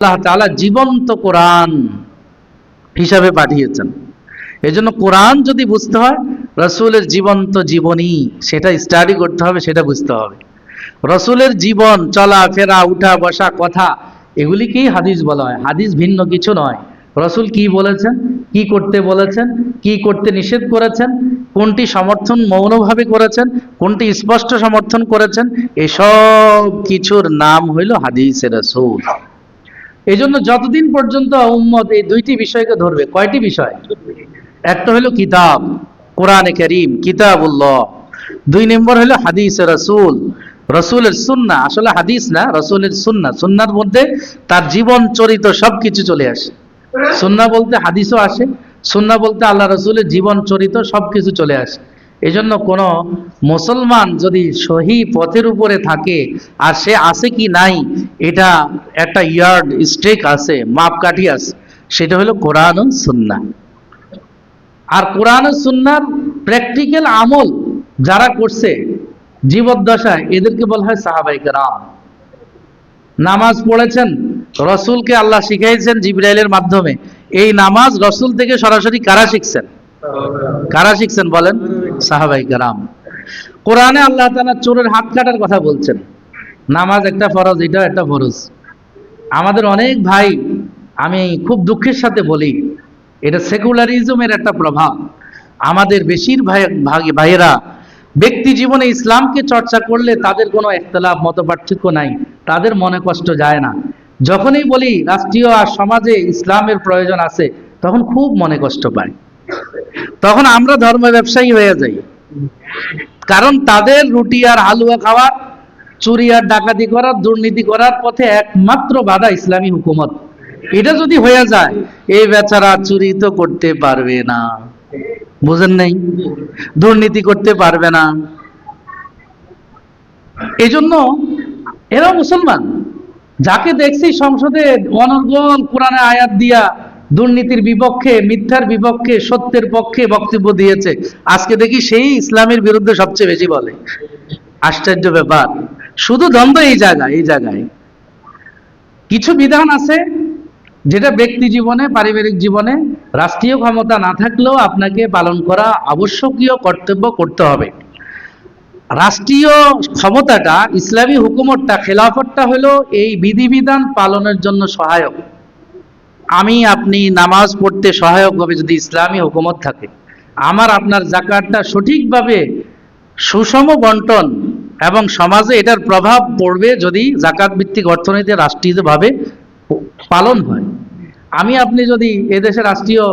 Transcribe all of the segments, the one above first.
আল্লাহ তাআলা জীবন্ত কোরআন হিসাবে পাঠিয়েছেন। এজন্য কোরআন যদি বুঝতে হয়, রসুলের জীবন্ত জীবনী সেটা স্টাডি করতে হবে, সেটা বুঝতে হবে। রসুলের জীবন, চলা, ফেরা, উঠা, বসা, কথা, এগুলিকেই হাদিস বলা হয়। হাদিস ভিন্ন কিছু নয়। রসুল কি বলেছেন? কি করতে বলেছেন? কি করতে নিষেধ করেছেন? কোনটি সমর্থন মৌনভাবে করেছেন? কোনটি স্পষ্ট সমর্থন করেছেন? এসব কিছুর নাম হইল হাদিসের রসুল। এই জন্য যতদিন পর্যন্ত উম্মত এই দুইটি বিষয়কে ধরবে, কয়টি বিষয়? একটা হলো কিতাব, কোরআনে করিম, কিতাবুল্লাহ। দুই নম্বর হলো হাদিস রসুল। রসুলের সুন্না আসলে হাদিস না, রসুলের সুন্না সুন্নার মধ্যে তার জীবন চরিত সবকিছু চলে আসে। সুন্না বলতে হাদিসও আসে সুন্না বলতে আল্লাহ রসুলের জীবন চরিত সবকিছু চলে আসে। এই জন্য কোনো মুসলমান যদি সহি পথের উপরে থাকে, আর সে আছে কি নাই, এটা একটা ইয়ার্ড স্টেক আছে, মাপকাঠি আছে, সেটা হলো কোরআন সুন্না। আর কোরআন সুন্নার প্র্যাকটিক্যাল আমল যারা করছে, জীবদ্দশায়, এদেরকে বলা হয় সাহাবাই রাম নামাজ পড়েছেন, রসুলকে আল্লাহ শিখাইছেন জিব্রাইলের মাধ্যমে। এই নামাজ রসুল থেকে সরাসরি কারা শিখছেন? কারা শিখছেন বলেন? সাহাবাই রাম কোরআনে আল্লাহ তাআলা চোরের হাত কাটার কথা বলছেন। নামাজ একটা ফরজ, এটাও একটা ফরজ। আমাদের অনেক ভাই, আমি খুব দুঃখের সাথে বলি, এটা সেকুলারিজমের একটা প্রভাব। আমাদের বেশিরভাগ ভাগ- ভাইয়েরা ব্যক্তি জীবনে ইসলামকে চর্চা করলে তাদের কোনো একতলাপ মত পার্থক্য নাই। তাদের মনে কষ্ট যায় না। যখনই বলি, রাষ্ট্রীয় আর সমাজে ইসলামের প্রয়োজন আছে, তখন খুব মনে কষ্ট পায়। তখন আমরা ধর্ম ব্যবসায়ী হয়ে যাই। কারণ তাদের রুটি আর হালুয়া খাওয়ার চুরি আর ডাকাতি করার দুর্নীতি করার পথে একমাত্র বাধা ইসলামী হুকুমত। এটা যদি হয়ে যায়, এই বেচারা চুরি তো করতে পারবে না। বুঝেন নাই? দুর্নীতি করতে পারবে না। এই জন্য এরা মুসলমান। যাকে দেখছি সংসদে অনর্গল কোরআনে আয়াত দিয়া দুর্নীতির বিপক্ষে, মিথ্যার বিপক্ষে, সত্যের পক্ষে বক্তব্য দিয়েছে। আজকে দেখি সেই ইসলামের বিরুদ্ধে সবচেয়ে বেশি বলে। আশ্চর্য ব্যাপার। শুধু দ্বন্দ্ব এই জায়গায় এই জায়গায়। কিছু বিধান আছে যেটা ব্যক্তি জীবনে, পারিবারিক জীবনে রাষ্ট্রীয় ক্ষমতা না থাকলেও আপনাকে পালন করা আবশ্যকীয় কর্তব্য করতে হবে। রাষ্ট্রীয় ক্ষমতাটা, ইসলামী হুকুমতটা, খেলাফতটা হলো এই বিধিবিধান পালনের জন্য সহায়ক। আমি আপনি নামাজ পড়তে সহায়ক হবে যদি ইসলামী হুকুমত থাকে, আমার আপনার জাকাতটা সঠিকভাবে সুষম বন্টন এবং সমাজে এটার প্রভাব পড়বে যদি জাকাত ভিত্তিক অর্থনীতি রাষ্ট্রীয়ভাবে পালন হয়। আমি আপনি যদি এদেশে রাষ্ট্রীয়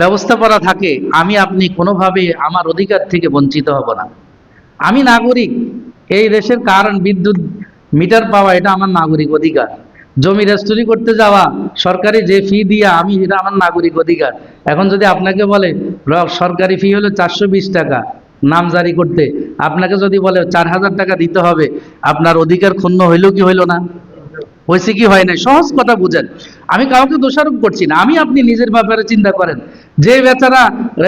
ব্যবস্থাপনা থাকে, আমি আপনি কোনোভাবে আমার অধিকার থেকে বঞ্চিত হব না। আমি নাগরিক, এই দেশের কারণ বিদ্যুৎ, মিটার পাওয়া, এটা আমার নাগরিক অধিকার। জমি রেস্টরি করতে যাওয়া, সরকারি যে ফি দিয়া আমি, এটা আমার নাগরিক অধিকার। এখন যদি আপনাকে বলে সরকারি ফি হলো চারশো বিশ টাকা নাম জারি করতে। আপনাকে যদি বলে চার হাজার টাকা দিতে হবে। আপনার অধিকার ক্ষুণ্ণ হইল কি হইল না? হয়েছে কি হয় না সহজ কথা বুঝেন। আমি কাউকে দোষারোপ করছি না। আমি আপনি নিজের ব্যাপারে চিন্তা করেন। যে বেচারা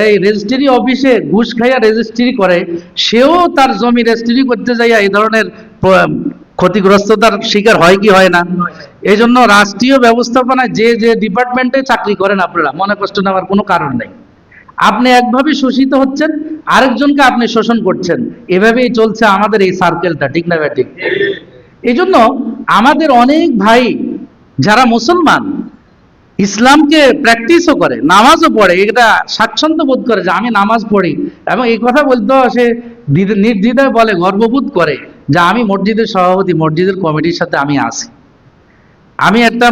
এই রেজিস্ট্রি অফিসে ঘুষ খাইয়া রেজিস্ট্রি করে, সেও তার জমি রেজিস্ট্রি করতে যাইয়া এই ধরনের ক্ষতিগ্রস্ততার শিকার হয় কি হয় না? এই জন্য রাষ্ট্রীয় ব্যবস্থাপনায় যে যে ডিপার্টমেন্টে চাকরি করেন আপনারা, মনে কষ্ট নেওয়ার কোনো কারণ নেই। আপনি একভাবে শোষিত হচ্ছেন, আরেকজনকে আপনি শোষণ করছেন। এভাবেই চলছে আমাদের এই সার্কেলটা ঠিক না ব্যাটিক এই জন্য আমাদের অনেক ভাই যারা মুসলমান, ইসলামকে প্র্যাকটিসও করে, নামাজও পড়ে, এটা স্বাচ্ছন্দ্য বোধ করে যে আমি নামাজ পড়ি। এবং এই কথা বলতেও সে দ্বিধা- নির্দ্বিধায় বলে, গর্ববোধ করে যে আমি মসজিদের সভাপতি, মসজিদের কমিটির সাথে আমি আছি। আমি একটা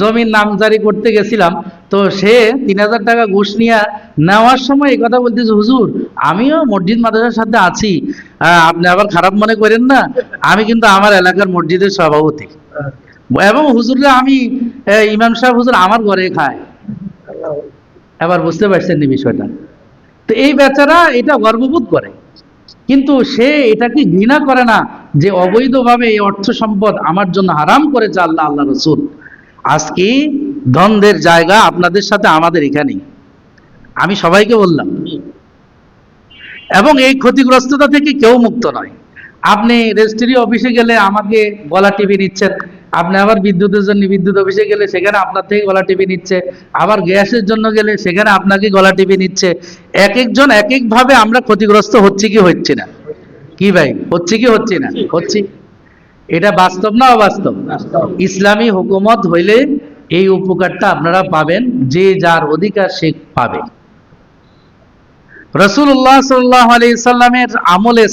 জমির নামজারি করতে গেছিলাম, তো সে তিন হাজার টাকা ঘুষ নিয়ে নেওয়ার সময় এই কথা বলতেছে, হুজুর, আমিও মসজিদ মাদ্রাসার সাথে আছি। আপনি আবার খারাপ মনে করেন না, আমি কিন্তু আমার এলাকার মসজিদের সভাপতি। এবং হুজুররা আমি ইমাম সাহেব হুজুর আমার ঘরে খায়। এবার বুঝতে পারছেন নি বিষয়টা? তো এই বেচারা এটা গর্ববোধ করে। কিন্তু সে এটাকে ঘৃণা করে না? যে অবৈধভাবে এই অর্থ সম্পদ আমার জন্য হারাম করেছে আল্লাহ আল্লাহ রসুল। আজকে দ্বন্দ্বের জায়গা আপনাদের সাথে আমাদের এখানেই? আমি সবাইকে বললাম। এবং এই ক্ষতিগ্রস্ততা থেকে কেউ মুক্ত নয়। আপনি রেজিস্ট্রি অফিসে গেলে আমাকে গলা টিভি নিচ্ছেন আপনি আবার বিদ্যুতের জন্য বিদ্যুৎ অফিসে গেলে সেখানে আপনার থেকে গলা টিভি নিচ্ছে, আবার গ্যাসের জন্য গেলে সেখানে আপনাকে গলা টিভি নিচ্ছে। এক একজন এক এক ভাবে আমরা ক্ষতিগ্রস্ত হচ্ছে কি হচ্ছে না। কি ভাই? হচ্ছে কি হচ্ছে না? হচ্ছে। এটা বাস্তব না অবাস্তব? ইসলামী হুকুমত হইলে এই উপকারটা আপনারা পাবেন যে যার অধিকার সে পাবে। রসুল্লাহ সাল্লাহ আলি সাল্লামের আমলে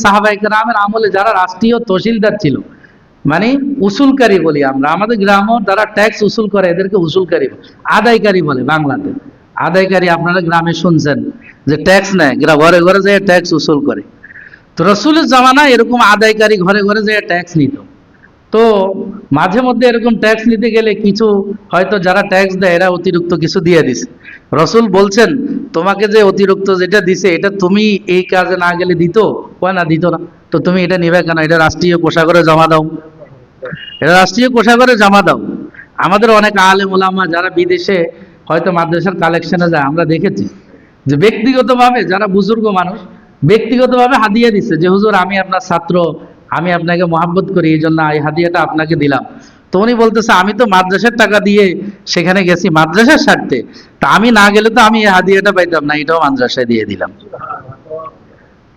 আমলে যারা রাষ্ট্রীয় তহসিলদার ছিল মানে উসুলকারী বলি আমরা আমাদের গ্রাম যারা ট্যাক্স উসুল করে এদেরকে উসুলকারী আদায়কারী বলে বাংলাতে। আদায়কারী আপনারা গ্রামে শুনছেন যে ট্যাক্স নেয় ঘরে ঘরে যে ট্যাক্স উসুল করে। তো রসুলের জামানা এরকম আদায়কারী ঘরে ঘরে যে ট্যাক্স নিত। তো মাঝে মধ্যে এরকম ট্যাক্স নিতে গেলে কিছু হয়তো যারা ট্যাক্স দেয়, এরা অতিরিক্ত কিছু দিয়ে দিছে। রসুল বলছেন, তোমাকে যে অতিরিক্ত যেটা দিছে, এটা তুমি এই কাজে না গেলে দিত? কয়, না, দিত না। তো তুমি এটা নিবে কেন? এটা রাষ্ট্রীয় কোষাগরে জমা দাও। এটা রাষ্ট্রীয় কোষাগরে জমা দাও। আমাদের অনেক আলেম ওলামা যারা বিদেশে হয়তো মাদ্রাসার কালেকশনে যায়, আমরা দেখেছি যে ব্যক্তিগতভাবে যারা বুজুর্গ মানুষ ব্যক্তিগতভাবে হাদিয়া দিচ্ছে যে, হুজুর, আমি আপনার ছাত্র, আমি আপনাকে মহাব্বত করি, এই জন্য এই হাদিয়াটা আপনাকে দিলাম। তো উনি বলতেছে, আমি তো মাদ্রাসার টাকা দিয়ে সেখানে গেছি মাদ্রাসার স্বার্থে। তা আমি না গেলে তো আমি এই হাদিয়াটা পাইতাম না, এটাও মাদ্রাসায় দিয়ে দিলাম।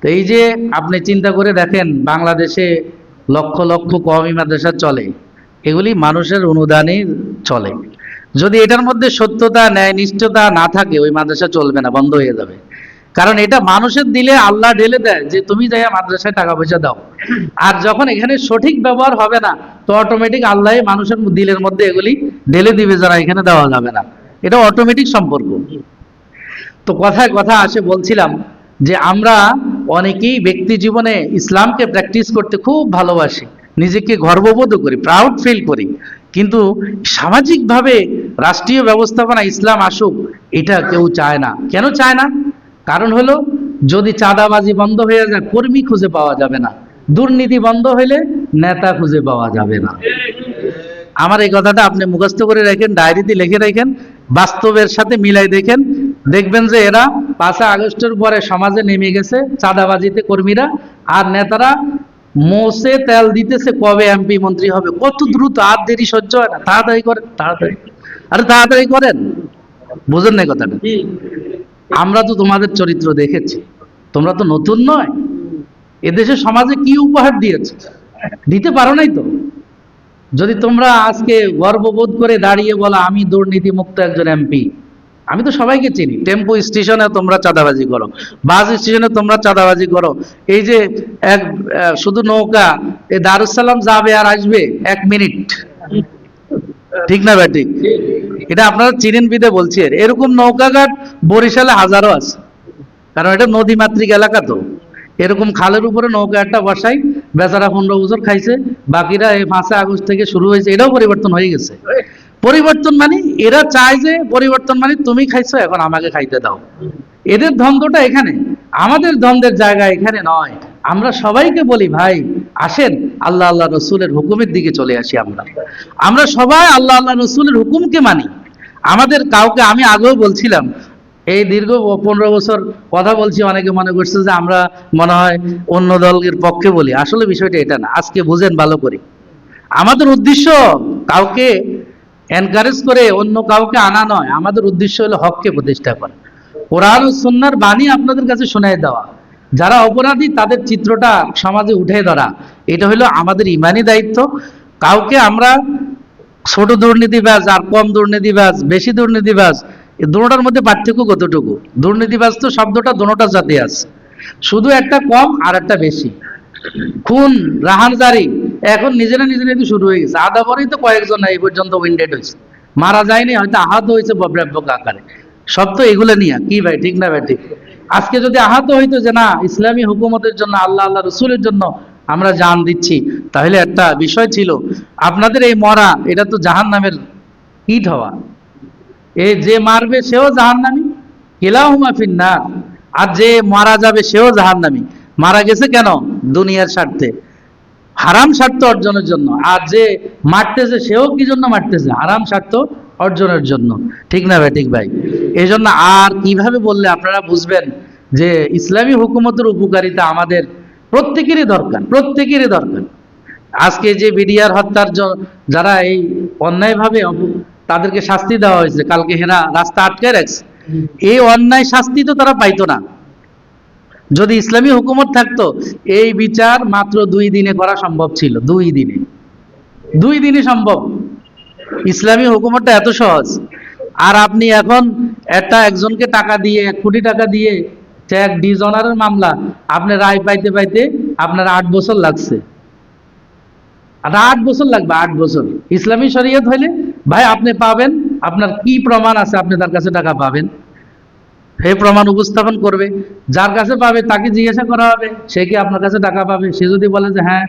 তো এই যে আপনি চিন্তা করে দেখেন, বাংলাদেশে লক্ষ লক্ষ কওমি মাদ্রাসা চলে। এগুলি মানুষের অনুদানে চলে। যদি এটার মধ্যে সত্যতা ন্যায় নিষ্ঠতা না থাকে, ওই মাদ্রাসা চলবে না, বন্ধ হয়ে যাবে। কারণ এটা মানুষের দিলে আল্লাহ ঢেলে দেয় যে তুমি যাই মাদ্রাসায় টাকা পয়সা দাও। আর যখন এখানে সঠিক ব্যবহার হবে না, তো অটোমেটিক আল্লাহ মানুষের দিলের মধ্যে এগুলি ঢেলে দিবে যারা এখানে দেওয়া যাবে না। এটা অটোমেটিক সম্পর্ক। তো কথায় কথা আসে বলছিলাম যে আমরা অনেকেই ব্যক্তি জীবনে ইসলামকে প্র্যাকটিস করতে খুব ভালোবাসি, নিজেকে গর্ববোধ করি প্রাউড ফিল করি। কিন্তু সামাজিকভাবে রাষ্ট্রীয় ব্যবস্থাপনা ইসলাম আসুক, এটা কেউ চায় না। কেন চায় না? কারণ হলো, যদি চাঁদাবাজি বন্ধ হয়ে যায়, কর্মী খুঁজে পাওয়া যাবে না। দুর্নীতি বন্ধ হলে নেতা খুঁজে পাওয়া যাবে না। আমার এই কথাটা আপনি মুখস্থ করে রাখেন, ডায়েরিতে লিখে রাখেন, বাস্তবের সাথে মিলাই দেখেন। দেখবেন যে এরা পাঁচই আগস্টের পরে সমাজে নেমে গেছে, চাঁদাবাজিতে কর্মীরা, আর নেতারা মোসে তেল দিতেছে কবে এমপি মন্ত্রী হবে। কত দ্রুত, আর দেরি সহ্য হয় না। তাড়াতাড়ি করেন, তাড়াতাড়ি। আরে তাড়াতাড়ি করেন। বুঝেন না কথাটা। আমরা তো তোমাদের চরিত্র দেখেছি। তোমরা তো নতুন নয়। এদেশে সমাজে কি উপহার দিয়েছে? দিতে পারো নাই তো। যদি তোমরা আজকে গর্ববোধ করে দাঁড়িয়ে বলো, আমি দুর্নীতি মুক্ত একজন এমপি। আমি তো সবাইকে চিনি। টেম্পো স্টেশনে তোমরা চাঁদাবাজি করো, বাস স্টেশনে তোমরা চাঁদাবাজি করো। এই যে এক শুধু নৌকা এই দারুসালাম যাবে আর আসবে এক মিনিট। ঠিক না ব্যাটি এটা আপনারা চিনেন বিদে বলছি এরকম নৌকাঘাট বরিশালে হাজারো আছে। কারণ এটা নদী মাতৃক এলাকা তো। এরকম খালের উপরে নৌকা একটা বসাই, বেচারা পনেরো বছর খাইছে, বাকিরা এই পাঁচই আগস্ট থেকে শুরু হয়েছে, এটাও পরিবর্তন হয়ে গেছে। পরিবর্তন মানে এরা চায় যে পরিবর্তন মানে তুমি খাইছো, এখন আমাকে খাইতে দাও। এদের দ্বন্দ্বটা এখানে। আমাদের দ্বন্দ্বের জায়গা এখানে নয়। আমরা সবাইকে বলি, ভাই, আসেন আল্লাহ আল্লাহ রসুলের হুকুমের দিকে চলে আসি আমরা। আমরা সবাই আল্লাহ আল্লাহ রসুলের হুকুমকে মানি। আমাদের কাউকে আমি আগেও বলছিলাম, এই দীর্ঘ পনেরো বছর কথা বলছি, অনেকে মনে করছে যে আমরা মনে হয় অন্য দলের পক্ষে বলি। আসলে বিষয়টা এটা না, আজকে বুঝেন ভালো করে। আমাদের উদ্দেশ্য কাউকে এনকারেজ করে, অন্য কাউকে আনা নয়। আমাদের উদ্দেশ্য হলো হককে প্রতিষ্ঠা করা। কোরআন ও সুন্নার বাণী আপনাদের কাছে শোনায় দেওয়া। যারা অপরাধী, তাদের চিত্রটা সমাজে উঠে ধরা। এটা হলো আমাদের ইমানি দায়িত্ব। কাউকে আমরা ছোট দুর্নীতিবাজ আর কম দুর্নীতিবাজ, বেশি দুর্নীতিবাজ, এই দুটোটার মধ্যে পার্থক্য কতটুকু? দুর্নীতিবাজ তো শব্দটা দুটোটা জাতি আছে। শুধু একটা কম আর একটা বেশি। খুন, রাহানজারি, এখন নিজেরা নিজেরা শুরু হয়ে গেছে। আধা তো কয়েকজন এই পর্যন্ত উইন্ডেড হয়েছে। মারা যায়নি, হয়তো আহত হয়েছে ব্যাপক আকারে। সব তো এগুলো নিয়ে, কি ভাই, ঠিক না ভাই, ঠিক? আজকে যদি আহত হইতো যে না, ইসলামী হুকুমতের জন্য, আল্লাহ আল্লাহ রসুলের জন্য আমরা জান দিচ্ছি, তাহলে একটা বিষয় ছিল। আপনাদের এই মরা, এটা তো জাহান নামের ইট হওয়া। এ যে মারবে সেও জাহান্নামী, কিলাহুমা ফিন্নার। আর যে মারা যাবে সেও জাহান্নামী। মারা গেছে কেন? দুনিয়ার স্বার্থে। হারাম স্বার্থ অর্জনের জন্য। আর যে মারতেছে সেও কি জন্য মারতেছে? হারাম স্বার্থ অর্জনের জন্য। ঠিক না ভাই ঠিক ভাই? এই জন্য আর কীভাবে বললে আপনারা বুঝবেন যে ইসলামী হুকুমতের উপকারিতা আমাদের প্রত্যেকেরই দরকার প্রত্যেকেরই দরকার। আজকে যে বিডিআর হত্যার যারা এই অন্যায়ভাবে তাদেরকে শাস্তি দেওয়া হয়েছে, কালকে হেরা রাস্তা আটকে রাখছে। এই অন্যায় শাস্তি তো তারা পাইতো না। যদি ইসলামী হুকুমত থাকতো, এই বিচার মাত্র দুই দিনে করা সম্ভব ছিল, দুই দিনে। দুই দিনে সম্ভব। ইসলামী হুকুমতটা এত সহজ। আর আপনি এখন একটা একজনকে টাকা দিয়ে, এক কোটি টাকা দিয়ে এক ডিজনারের মামলা আপনি রায় পাইতে পাইতে আপনার আট বছর লাগছে। আর আট বছর লাগবে, আট বছর। ইসলামী শরীয়ত হইলে, ভাই আপনি পাবেন, আপনার কি প্রমাণ আছে আপনি তার কাছে টাকা পাবেন। সেই প্রমাণ উপস্থাপন করবে, যার কাছে পাবে তাকে জিজ্ঞাসা করা হবে, সে কি আপনার কাছে টাকা পাবে? সে যদি বলে যে হ্যাঁ